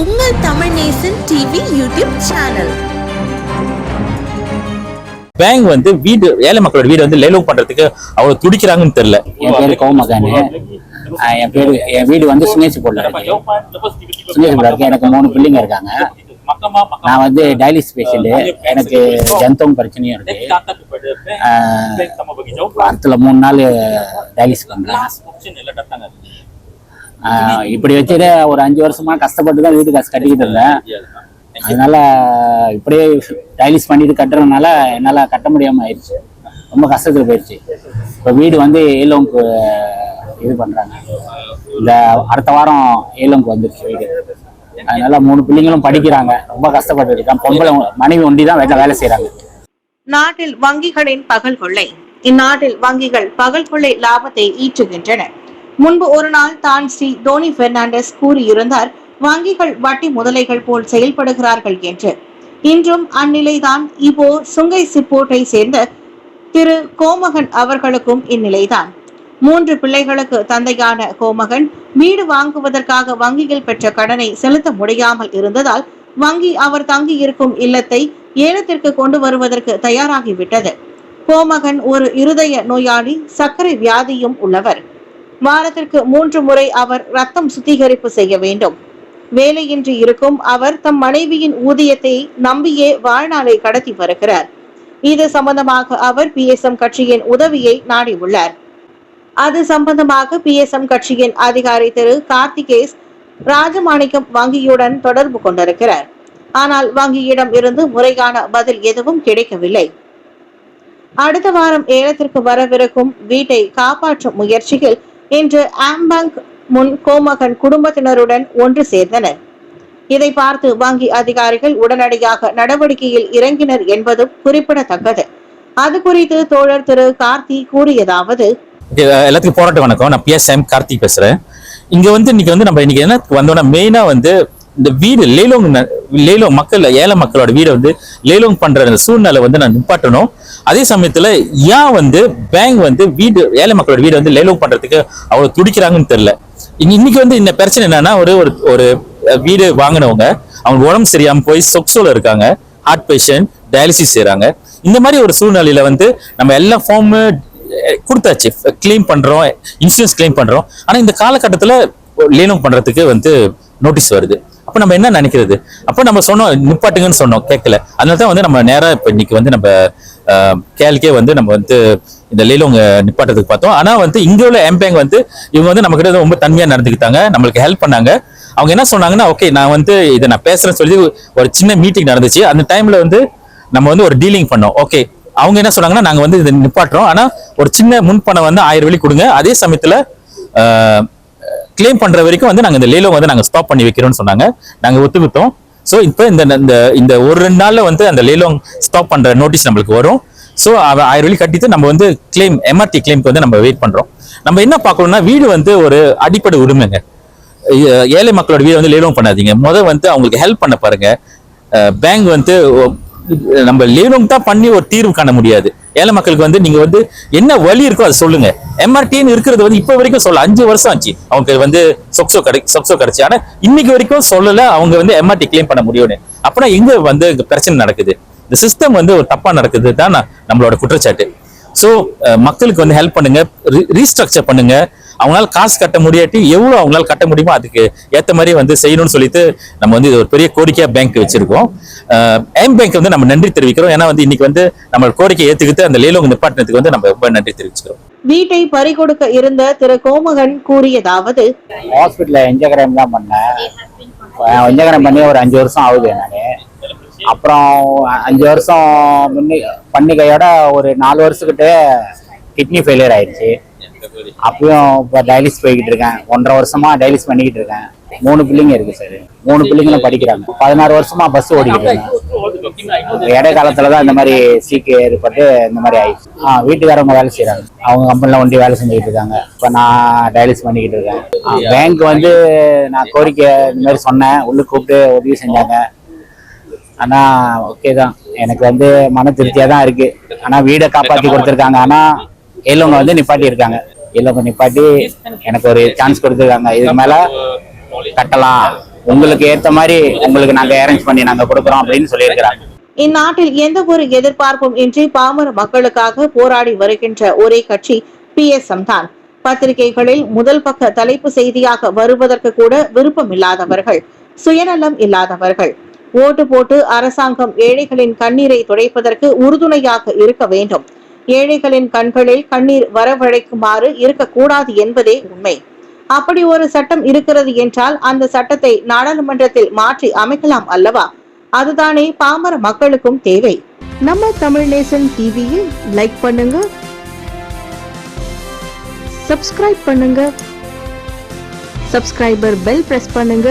உங்கள் Tamil Nesan TV YouTube channel bank வந்து வீடு ஏழை மக்களோட வீடு வந்து லேலோங் பண்றதுக்கு அவ்வளவு துடிக்கிறாங்கன்னு தெரியல. என் பேரு கோமகனு என் பேரு என் வீடு வந்து சுனேஷ் போர்டில் இருக்கு. சுனேஷ் போர்டில் இருக்கு. எனக்கு மூணு பிள்ளைங்க இருக்காங்க. நான் வந்து டயாலிசிஸ் பேஷண்ட் எனக்கு ஜந்தம் பிரச்சனையும் இருக்கு. வாரத்துல மூணு நாள் டயாலிசிஸ் பண்றேன் இப்படி வச்சுட்டு ஒரு அஞ்சு வருஷமா கஷ்டப்பட்டு தான் வீட்டு காசு கட்டிக்கிட்டு இருந்தேன். அதனால இப்படியே டைலிஸ் பண்ணிட்டு கட்டுறதுனால என்னால கட்ட முடியாம ஆயிடுச்சு. ரொம்ப கஷ்டத்துல போயிடுச்சு. இப்போ வீடு வந்து ஏலோங்கு இது பண்றாங்க. இந்த அடுத்த வாரம் ஏலோங்கு வந்துருச்சு வீடு. அதனால மூணு பிள்ளைங்களும் படிக்கிறாங்க. ரொம்ப கஷ்டப்பட்டு இருக்கான் பொம்பளை மனைவி ஒண்டி தான் வேலை வேலை நாட்டில் வங்கிகளின் பகல் கொள்ளை. இந்நாட்டில் வங்கிகள் பகல் கொள்ளை லாபத்தை ஈற்றுகின்றன முன்பு ஒரு நாள் தான் ஸ்ரீ டோனி பெர்னாண்டஸ் கூறியிருந்தார் வங்கிகள் வட்டி முதலைகள் போல் செயல்படுகிறார்கள் என்று. இன்றும் அந்நிலைதான். இப்போ சுங்கை சிப்போட்டை சேர்ந்த திரு கோமகன் அவர்களுக்கும் இந்நிலைதான். மூன்று பிள்ளைகளுக்கு தந்தையான கோமகன் வீடு வாங்குவதற்காக வங்கியில் பெற்ற கடனை செலுத்த முடியாமல் இருந்ததால் வங்கி அவர் தங்கி இருக்கும் இல்லத்தை ஏலத்திற்கு கொண்டு வருவதற்கு தயாராகிவிட்டது. கோமகன் ஒரு இருதய நோயாளி சர்க்கரை வியாதியும் உள்ளவர். வாரத்திற்கு மூன்று முறை அவர் ரத்தம் சுத்திகரிப்பு செய்ய வேண்டும். வேலையின்றி இருக்கும் அவர் தம் மனைவியின் ஊதியத்தை நம்பியே வாழ்நாளை கடத்தி வருகிறார். இது சம்பந்தமாக அவர் பி எஸ் எம் கட்சியின் உதவியை நாடியுள்ளார். அது சம்பந்தமாக பி எஸ் எம் கட்சியின் அதிகாரி திரு கார்த்திகேஸ் ராஜமாணிக்கம் வங்கியுடன் தொடர்பு கொண்டிருக்கிறார். ஆனால் வங்கியிடம் இருந்து முறையான பதில் எதுவும் கிடைக்கவில்லை. அடுத்த வாரம் ஏலத்திற்கு வரவிருக்கும் வீட்டை காப்பாற்றும் முயற்சியில் இன்று ஆம்பேங்க் முன் கோமகன் குடும்பத்தினருடன் ஒன்று சேர்ந்தனர். இதை பார்த்து வங்கி அதிகாரிகள் உடனடியாக நடவடிக்கையில் இறங்கினர் என்பதும் குறிப்பிடத்தக்கது. அது குறித்து தோழர் திரு கார்த்தி கூறியதாவது எல்லாத்துக்கும் போராட்டம் வணக்கம். நான் எம் கார்த்திக் பேசுறேன். இங்க வந்து இன்னைக்கு வந்து நம்ம இன்னைக்கு என்ன வந்தோம்னா மெயினா வந்து இந்த வீடு லேலோங் ந- லேலோங் மக்கள் ஏழை மக்களோட வீடை வந்து லேலோங் பண்ற அந்த சூழ்நிலை வந்து நான் நிப்பாட்டணும். அதே சமயத்துல ஏன் வந்து பேங்க் வந்து வீடு ஏழை மக்களோட வீடு வந்து லேலோங் பண்றதுக்கு அவ்வளவு துடிக்கிறாங்கன்னு தெரியல. இன்னைக்கு வந்து இந்த பிரச்சனை என்னன்னா ஒரு ஒரு ஒரு வீடு வாங்கினவங்க அவங்க உடம்பு சரியாம போய் சொக்ஸோல இருக்காங்க. ஹார்ட் பேஷண்ட் டயாலிசிஸ் செய்யறாங்க இந்த மாதிரி ஒரு சூழ்நிலையில வந்து நம்ம எல்லா ஃபார்ம் கொடுத்தாச்சு. கிளைம் பண்றோம் இன்சூரன்ஸ் கிளைம் பண்றோம். ஆனா இந்த காலகட்டத்துல லேனம் பண்றதுக்கு வந்து நோட்டீஸ் வருது. அப்ப நம்ம என்ன நினைக்கிறது? அப்ப நம்ம சொன்னோம் நிப்பாட்டுங்கன்னு சொன்னோம் கேட்கல. அதனால தான் வந்து நம்ம நேராக இப்ப இன்னைக்கு வந்து நம்ம கேளுக்கே வந்து நம்ம வந்து இந்த லேலோங்க நிப்பாட்டத்துக்கு பார்த்தோம். ஆனா வந்து இங்க உள்ள எம்பேங் வந்து இவங்க வந்து நம்ம கிட்ட ரொம்ப தன்மையா நடந்துக்கிட்டாங்க. நம்மளுக்கு ஹெல்ப் பண்ணாங்க. அவங்க என்ன சொன்னாங்கன்னா ஓகே நான் வந்து இதை நான் பேசுறேன்னு சொல்லி ஒரு சின்ன மீட்டிங் நடந்துச்சு. அந்த டைம்ல வந்து நம்ம வந்து ஒரு டீலிங் பண்ணோம். ஓகே அவங்க என்ன சொன்னாங்கன்னா நாங்க வந்து இதை நிப்பாட்டுறோம். ஆனா ஒரு சின்ன முன்பணம் வந்து ஆயிரம் வழி கொடுங்க. அதே சமயத்துல கிளைம் பண்ற வரைக்கும் வந்து நாங்க இந்த லேலோ வந்து நாங்க ஸ்டாப் பண்ணி வைக்கிறோம்னு சொன்னாங்க. நாங்க ஒத்துக்கிட்டோம் ஸோ இப்போ இந்த இந்த இந்த ஒரு ரெண்டு நாள்ல வந்து அந்த லேலோங் ஸ்டாப் பண்ற நோட்டீஸ் நம்மளுக்கு வரும். ஸோ ஆயிரம் வழி கட்டிட்டு நம்ம வந்து கிளைம் எம்ஆர்டி கிளைம்க்கு வந்து நம்ம வெயிட் பண்றோம். நம்ம என்ன பார்க்கணும்னா வீடு வந்து ஒரு அடிப்படை உரிமைங்க. ஏ- ஏழை மக்களோட வீடு வந்து லேலோங் பண்ணாதீங்க. முதல் வந்து அவங்களுக்கு ஹெல்ப் பண்ண பாருங்க. பேங்க் வந்து நம்ம லேலோங் தான் பண்ணி ஒரு தீர்வு காண முடியாது. ஏழை மக்களுக்கு வந்து நீங்க வந்து என்ன வழி இருக்கோ அதை சொல்லுங்க. எம்ஆர்டின்னு இருக்கிறது வந்து இப்ப வரைக்கும் சொல்ல அஞ்சு வருஷம் ஆச்சு. அவங்க வந்து சொக்ஸோ கிடை சொக்ஸோ கிடைச்சு. ஆனா இன்னைக்கு வரைக்கும் சொல்லல அவங்க வந்து எம்ஆர்டி கிளைம் பண்ண முடியும்னு. அப்பனா எங்க வந்து பிரச்சனை நடக்குது? இந்த சிஸ்டம் வந்து ஒரு தப்பா நடக்குது தான் நம்மளோட குற்றச்சாட்டு. ஸோ மக்களுக்கு வந்து ஹெல்ப் பண்ணுங்க ரீஸ்ட்ரக்சர் பண்ணுங்க. அவங்களால காசு கட்ட முடியாட்டி எவ்வளவு அவங்களால கட்ட முடியுமோ அதுக்கு ஏத்த மாதிரி வந்து செய்யணும்னு சொல்லிட்டு நம்ம வந்து இது ஒரு பெரிய கோரிக்கையா பேங்க் வச்சிருக்கோம். எம் பேங்க் வந்து நம்ம நன்றி தெரிவிக்கிறோம். ஏன்னா வந்து இன்னைக்கு வந்து நம்ம கோரிக்கை ஏத்துக்கிட்டு அந்த லேலோங்க நிப்பாட்டினத்துக்கு வந்து நம்ம ரொம்ப நன்றி தெரிவிச்சுக்கிறோம். வீட்டை பறிகொடுக்க இருந்த திரு கோமகன் கூறியதாவது ஹாஸ்பிட்டல்ல என்ஜியோகிராம் தான் பண்ணேன். என்ஜியோகிராம் பண்ணி ஒரு அஞ்சு வருஷம் ஆகுது நான் அப்புறம் அஞ்சு வருஷம் முன்னி பண்ணிக்கையோட ஒரு நாலு வருஷத்துக்கிட்ட கிட்னி ஃபெயிலியர் ஆயிடுச்சு. அப்பயும் இப்போ டைலிஸ் போய்கிட்டு இருக்கேன். ஒன்றரை வருஷமா டைலிஸ் பண்ணிக்கிட்டு இருக்கேன். மூணு பிள்ளைங்க இருக்கு சார் மூணு பிள்ளைங்களும் படிக்கிறாங்க. பதினாறு வருஷமா பஸ் ஓடிக்கிட்டு இருக்கேன். இடை காலத்துல தான் இந்த மாதிரி சீக்கு ஏற்பட்டு இந்த மாதிரி ஆயிடுச்சு. ஆ வீட்டுக்காரவங்க வேலை செய்யறாங்க அவங்க கம்பெனில ஒண்டி வேலை செஞ்சுக்கிட்டு இருக்காங்க. இப்போ நான் டயாலிஸ் பண்ணிக்கிட்டு இருக்கேன். பேங்க் வந்து நான் கோரிக்கை இந்த மாதிரி சொன்னேன். உள்ள கூப்பிட்டு உதவி செஞ்சாங்க. ஆனா ஓகே தான். எனக்கு வந்து மன திருப்தியா தான் இருக்கு. ஆனா வீடை காப்பாத்தி கொடுத்துருக்காங்க. ஆனா எல்லவங்க வந்து நிப்பாட்டி இருக்காங்க. எல்லவங்க நிப்பாட்டி எனக்கு ஒரு சான்ஸ் கொடுத்துருக்காங்க. இதுக்கு மேல கட்டலாம். உங்களுக்கு ஏத்த மாதிரி உங்களுக்கு நாங்க அரேஞ்ச் பண்ணி நாங்க கொடுக்குறோம் அப்படின்னு சொல்லியிருக்கிறாங்க. இந்நாட்டில் எந்த ஒரு எதிர்பார்ப்பும் இன்றி பாமர மக்களுக்காக போராடி வருகின்ற ஒரே கட்சி பி எஸ் தான். பத்திரிகைகளில் முதல் பக்க தலைப்பு செய்தியாக வருவதற்கு கூட விருப்பம் இல்லாதவர்கள் சுயநலம் இல்லாதவர்கள். ஓட்டு போட்டு அரசாங்கம் ஏழைகளின் கண்ணீரை துடைப்பதற்கு உறுதுணையாக இருக்க வேண்டும். ஏழைகளின் கண்களில் கண்ணீர் வரவழைக்குமாறு இருக்கக்கூடாது என்பதே உண்மை. அப்படி ஒரு சட்டம் இருக்கிறது என்றால் அந்த சட்டத்தை நாடாளுமன்றத்தில் மாற்றி அமைக்கலாம் அல்லவா? அதுதானே பாமர மக்களுக்கும் தேவை. நம்ம தமிழ் நேசன் டிவியை லைக் பண்ணுங்க. சப்ஸ்கிரைப் பண்ணுங்க. சப்ஸ்கிரைபர் பெல் பிரஸ் பண்ணுங்க.